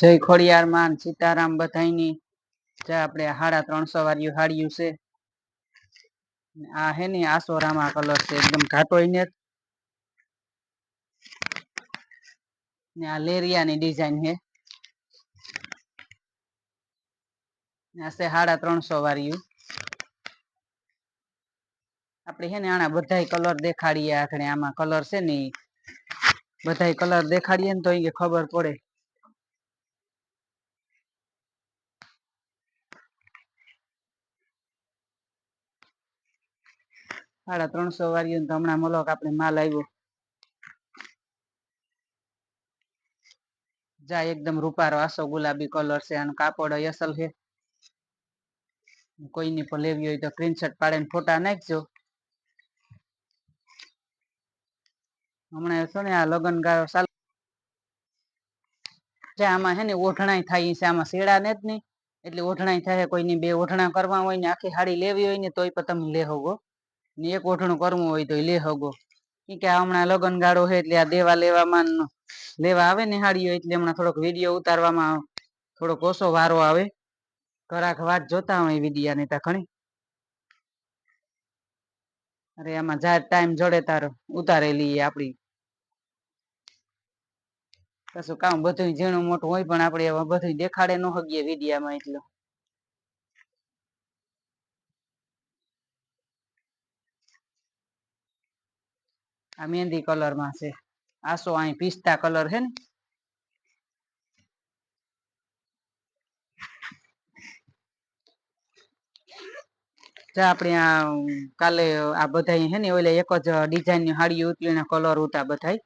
જય ખોડિયાર માન, સીતારામ બધાઈની જે આપણે સાડા ત્રણસો વાળી હાડિયું છે. આ હે ને આસોરામાં કલર છે, એકદમ ઘાટો ને ને આ લેરિયાની ડિઝાઇન છે આ છે સાડા ત્રણસો વાળ્યું આપણે હે ને આના બધા કલર દેખાડીએ આખરે આમાં કલર છે ને બધા કલર દેખાડીએ ને તો એ ખબર પડે. સાડા ત્રણસો વાળ્યું તો હમણાં મલોક આપણે માલ આવ્યો જા એકદમ રૂપારો, આસો ગુલાબી કલર છે અને કાપડ અસલ છે. કોઈની પણ લેવી હોય તો સ્ક્રીનશોટ પાડીને ફોટા નાખજો. હમણાં છો ને આ લગ્ન ગાળો ચાલુ છે આમાં હે ને ઓઢણાઈ થાય છે, આમાં શેડા ને જ નહીં. એટલે ઓઢણાઈ થાય કોઈની બે ઓઢણા કરવા હોય ને આખી હાડી લેવી હોય ને તોય પણ તમે લે હોગો ને એક ઓઠણું કરવું હોય તો લે હગો. કે હમણાં લગ્ન ગાળો છે એટલે આ દેવા લેવામાં લેવા આવે ને હાડીઓ એટલે હમણાં થોડોક વીડિયો ઉતારવામાં થોડોક ઓછો વારો આવે. ઘરાક વાત જોતા હોય વિડીયા ને તા ઘણી. અરે આમાં જાત ટાઈમ જોડે તારો. ઉતારેલી આપડી. કશું કામ બધું ઝીણું મોટું હોય પણ આપણે બધું દેખાડે ન હગીએ વિડીયામાં એટલું. આ મહેંદી કલરમાં છે. આસો અહીં પિસ્તા કલર છે ને? આપણે આ કાલે આ બધા હે ને ઓલે એક જ ડિઝાઇનની હાડી ઉતરીને કલર ઉતા બધા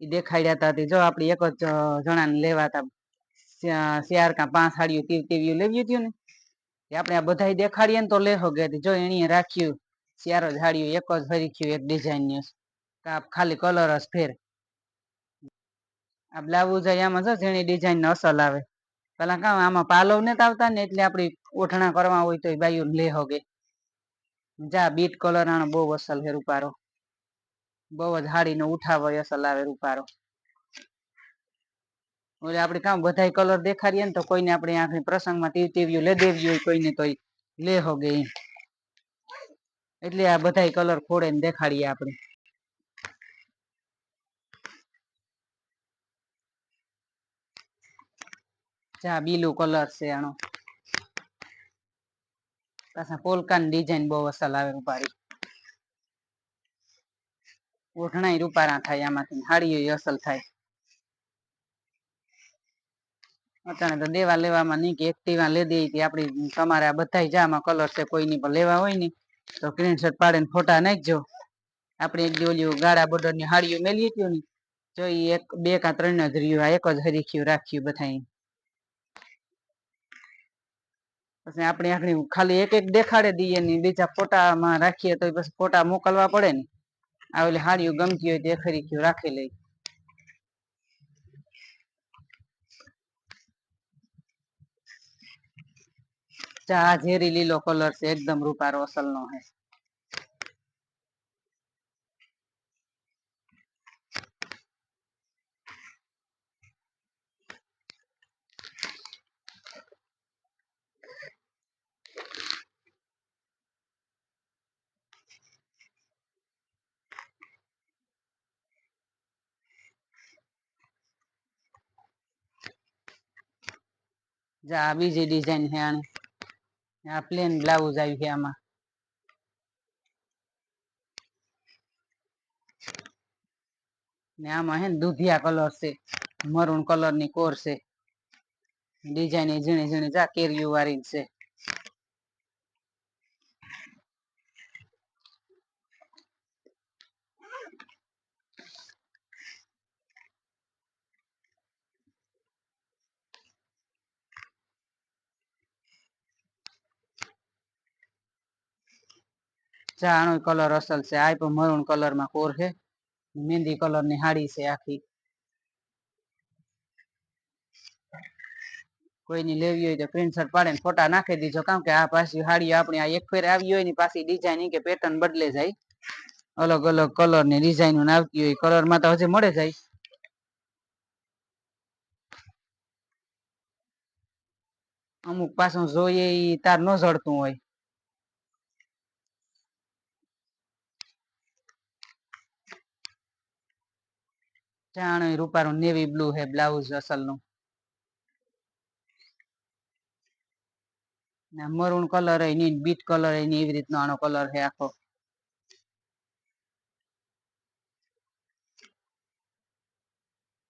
એ દેખાડ્યા હતા જો આપણે એક જ જણાને લેવા હતા શિયાર કા પાંચ સાડીઓ તીર તીવ્યું લેવી હતી ને? આપણે આ બધા દેખાડીએ ને તો લેહો ગયા જો એણીએ રાખ્યું ચાર જ સાડીઓ એક જ હરીખ્યું એક ડિઝાઇનની. ખાલી કલર જ ફેર. આ બ્લાઉઝ આમાં છે જેની ડિઝાઇન અસલ આવે પેલા કામ આમાં પાલવ ને આવતા ને એટલે આપડી ઓઠણા કરવા હોય તો બાયું લે હોગે. જા બીટ કલર આનો બહુ અસલ હે રૂપારો. બહુ જ હાડીનો ઉઠાવો અસલ આવે રૂપારો. એટલે આપણે કામ બધા કલર દેખાડીએ ને તો કોઈને આપણે આખી પ્રસંગમાં તીવ તીવ્યું લે દેવી હોય, કોઈને તો લે હોગે એટલે આ બધા કલર ખોડે ને દેખાડીએ આપણે ચા બીલું કલર છે આનો. પાછા પોલકાની ડિઝાઇન બહુ અસલ આવે રૂપારી ઓઢણાય રૂપારા થાય આમાંથી, હાડીઓ અસલ થાય. અત્યારે તો દેવા લેવામાં નહીં કે એક્ટિવા લે દે આપડી તમારે આ બધા જામાં કલર છે, કોઈની પણ લેવા હોય ને તો સ્ક્રીનશોટ પાડીને ફોટા નાખજો. આપણે એક ઓલી ગાળા બોર્ડરની હાડીઓ મેલી હતી ને જો એક, બે કા ત્રણ જ રહ્યું, આ એક જ હરીખ્યું, રાખ્યું બધા પછી આપણે આપણે ખાલી એક એક દેખાડે દઈએ ને બીજા ફોટામાં રાખીએ તો પછી ફોટા મોકલવા પડે ને. આ ઓલી હાડીઓ ગમતી હોય તે ખરી રાખી લઈ. ચા ઝેરી લીલો કલર છે, એકદમ રૂપારો અસલ નો હે. જા, આ બીજી ડિઝાઇન છે આની. આ પ્લેન બ્લાઉઝ આવી છે આમાં. ને આમાં હે દુધિયા કલર છે મરૂન કલરની કોર છે. ડિઝાઇન ઝીણી ઝીણી જા, કેરીઓ વાળી છે. ચાનો કલર અસલ છે. આ પણ મરૂન કલરમાં કોર છે. મહેંદી કલરની હાડી છે આખી. કોઈની લેવી હોય તો પ્રિન્ટશર્ટ પાડીને ફોટા નાખી દીજો. કારણ કે આ પાછી હાડીઓ આપણી આ એક ફેર આવી હોય ને પાછી ડિઝાઇન કે પેટર્ન બદલે જાય. અલગ અલગ કલરની ડિઝાઇન આવતી હોય કલરમાં તો હજી મળે જાય. અમુક પાછું જોઈએ તાર ન જડતું હોય. જાણે રૂપારું નેવી બ્લુ હે, બ્લાઉઝ અસલનું. મરૂન કલરની બીટ કલર એની એવી રીતનો આનો કલર છે આખો.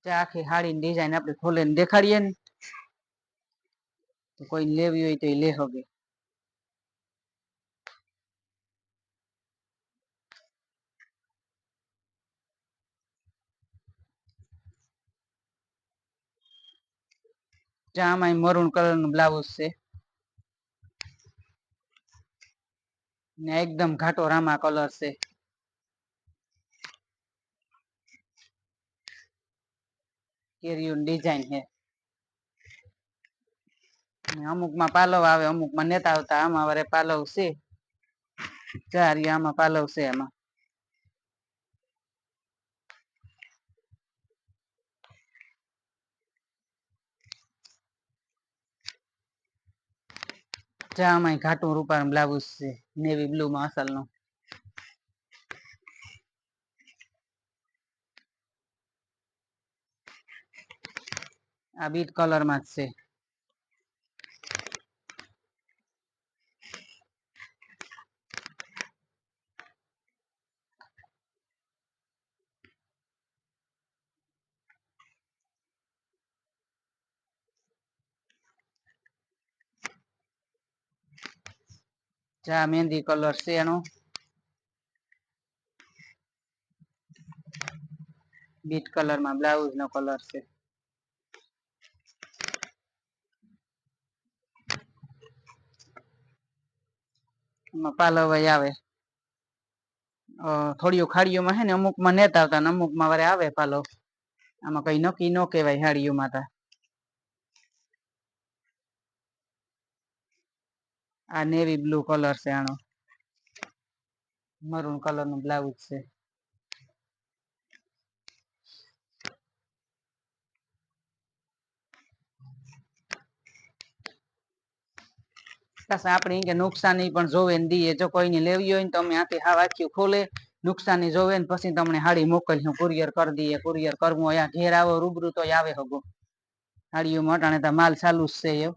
આખી હાડી ડિઝાઇન આપણે ખોલે દેખાડીએ ને, તો કોઈ લેવી હોય તો એ લે હગે આમાં મરૂન કલરનું બ્લાઉઝ છે. ને એકદમ ઘાટો રામા કલર છે. કેરીયું ડિઝાઇન છે. અમુકમાં પાલવ આવે અમુકમાં નેતા આવતા, આમાં વરે પાલવ છે. ચાર આમાં પાલવ છે એમાં ચામાં ઘાટું રૂપાનું બ્લાઉઝ છે નેવી બ્લુ માં અસલનું આ બીટ કલરમાં જ છે. ચા મહેંદી કલર છે એનો. બીટ કલરમાં બ્લાઉઝ નો કલર છે. એમાં પાલવ આવે. થોડીઓ ખાડીઓમાં હે ને અમુકમાં નેતા આવતા અમુકમાં વરે આવે પાલવ. આમાં કઈ નક્કી ન કહેવાય હાડીઓમાં તા. આ નેવી બ્લુ કલર છે આનો. મરૂન કલરનું બ્લાઉઝ છે. આપણે કે નુકસાની પણ જોવે ને દઈએ. જો કોઈને લેવી હોય ને તો અમે આથી હા વાંચ્યું ખોલે. નુકસાની જોવે ને પછી તમને હાડી મોકલશું કુરિયર કરી દઈએ. કુરિયર કરવું અહીંયા ઘેર આવો, રૂબરૂ તો આવે હગો. હાડીઓ મોટાણે તો માલ ચાલુ જ છે એવું